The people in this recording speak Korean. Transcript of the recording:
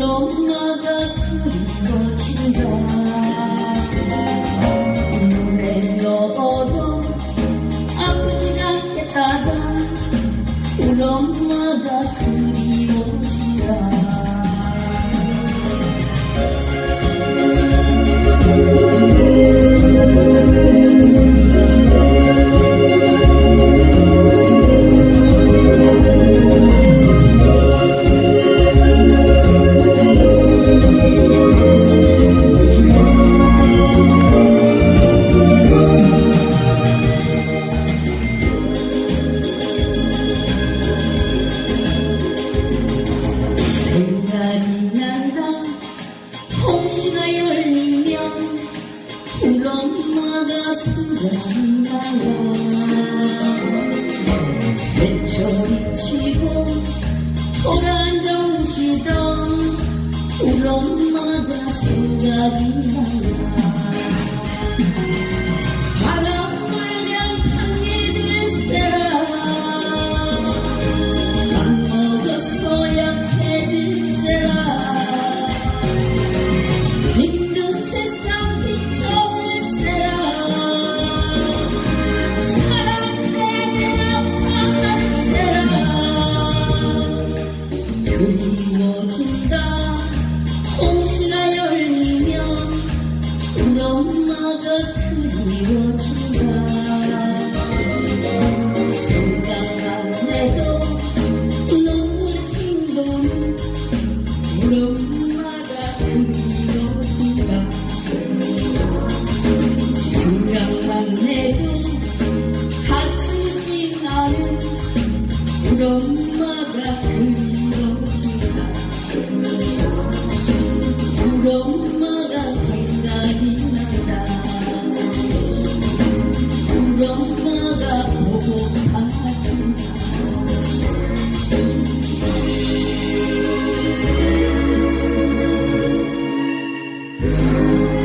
그럼 나가 그리워진다 늘 엄마가 생각나야. 해철이 치고 돌아오시던 우리 엄마가 생각이 나야 떨어진다. 홍시가 열리면 우리 엄마가 그리워진다. 생각만 해도 가슴이 찡하는 그런 you.